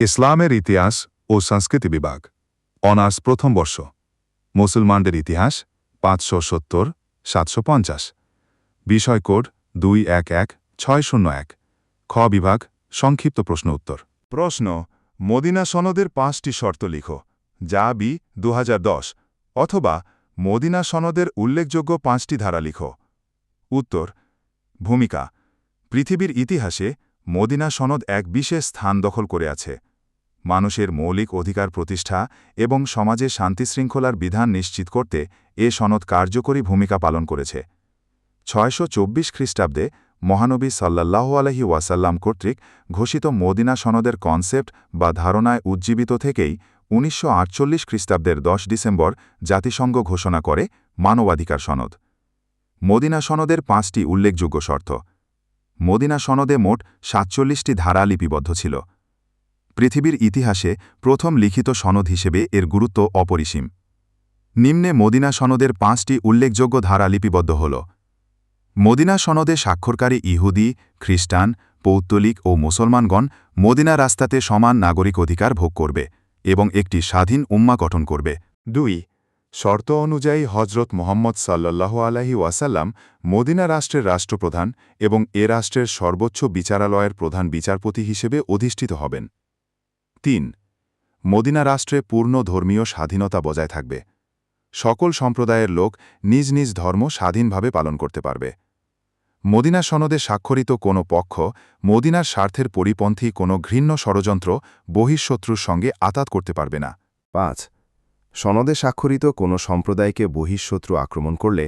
ইসলামের ইতিহাস ও সংস্কৃতি বিভাগ। অনার্স প্রথম বর্ষ। মুসলমানদের ইতিহাস, পাঁচশো সত্তর, সাতশো পঞ্চাশ। বিষয় কোড, দুই এক এক, ছয় শূন্য এক। খ বিভাগ, সংক্ষিপ্ত প্রশ্ন উত্তর। প্রশ্ন, মদিনা সনদের পাঁচটি শর্ত লিখো, যা বি দু হাজার দশ, অথবা মদিনা সনদের উল্লেখযোগ্য পাঁচটি ধারা লিখো। উত্তর, ভূমিকা, পৃথিবীর ইতিহাসে মদিনা সনদ এক বিশেষ স্থান দখল করে আছে। মানুষের মৌলিক অধিকার প্রতিষ্ঠা এবং সমাজে শান্তিশৃঙ্খলার বিধান নিশ্চিত করতে এ সনদ কার্যকরী ভূমিকা পালন করেছে। ছয়শো চব্বিশ খ্রিস্টাব্দে মহানবী সাল্লাহ আলহি ওয়াসাল্লাম কর্তৃক ঘোষিত মদিনা সনদের কনসেপ্ট বা ধারণায় উজ্জীবিত থেকেই উনিশশো আটচল্লিশ খ্রিস্টাব্দের দশ ডিসেম্বর জাতিসংঘ ঘোষণা করে মানবাধিকার সনদ। মদিনা সনদের পাঁচটি উল্লেখযোগ্য শর্ত। মদিনা সনদে মোট সাতচল্লিশটি ধারা লিপিবদ্ধ ছিল। পৃথিবীর ইতিহাসে প্রথম লিখিত সনদ হিসেবে এর গুরুত্ব অপরিসীম। নিম্নে মদিনা সনদের পাঁচটি উল্লেখযোগ্য ধারা লিপিবদ্ধ হল। মদিনা সনদে স্বাক্ষরকারী ইহুদি, খ্রিস্টান, পৌত্তলিক ও মুসলমানগণ মদিনা রাস্তাতে সমান নাগরিক অধিকার ভোগ করবে এবং একটি স্বাধীন উম্মা গঠন করবে। দুই, শর্ত অনুযায়ী হজরত মোহাম্মদ সাল্লাহ আলাহি ওয়াসাল্লাম মদিনা রাষ্ট্রের রাষ্ট্রপ্রধান এবং এ রাষ্ট্রের সর্বোচ্চ বিচারালয়ের প্রধান বিচারপতি হিসেবে অধিষ্ঠিত হবেন। তিন, মদিনা রাষ্ট্রে পূর্ণ ধর্মীয় স্বাধীনতা বজায় থাকবে। সকল সম্প্রদায়ের লোক নিজ নিজ ধর্ম স্বাধীনভাবে পালন করতে পারবে। মদিনা সনদে স্বাক্ষরিত কোনো পক্ষ মদিনার স্বার্থের পরিপন্থী কোনো ঘৃণ্য ষড়যন্ত্র বহিঃশত্রুর সঙ্গে আতাত করতে পারবে না। পাঁচ, সনদে স্বাক্ষরিত কোনো সম্প্রদায়কে বহিঃশত্রু আক্রমণ করলে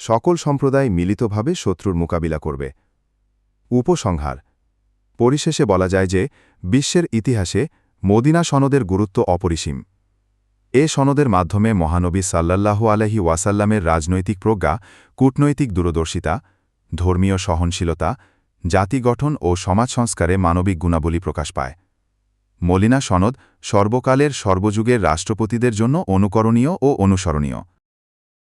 সকল সম্প্রদায় মিলিতভাবে শত্রুর মোকাবিলা করবে। উপসংহার, পরিশেষে বলা যায় যে বিশ্বের ইতিহাসে মদিনা সনদের গুরুত্ব অপরিসীম। এ সনদের মাধ্যমে মহানবী সাল্লাল্লাহু আলহি ওয়াসাল্লামের রাজনৈতিক প্রজ্ঞা, কূটনৈতিক দূরদর্শিতা, ধর্মীয় সহনশীলতা, জাতি গঠন ও সমাজ সংস্কারে মানবিক গুণাবলী প্রকাশ পায়। মলিনা সনদ সর্বকালের সর্বযুগের রাষ্ট্রপতিদের জন্য অনুকরণীয় ও অনুসরণীয়।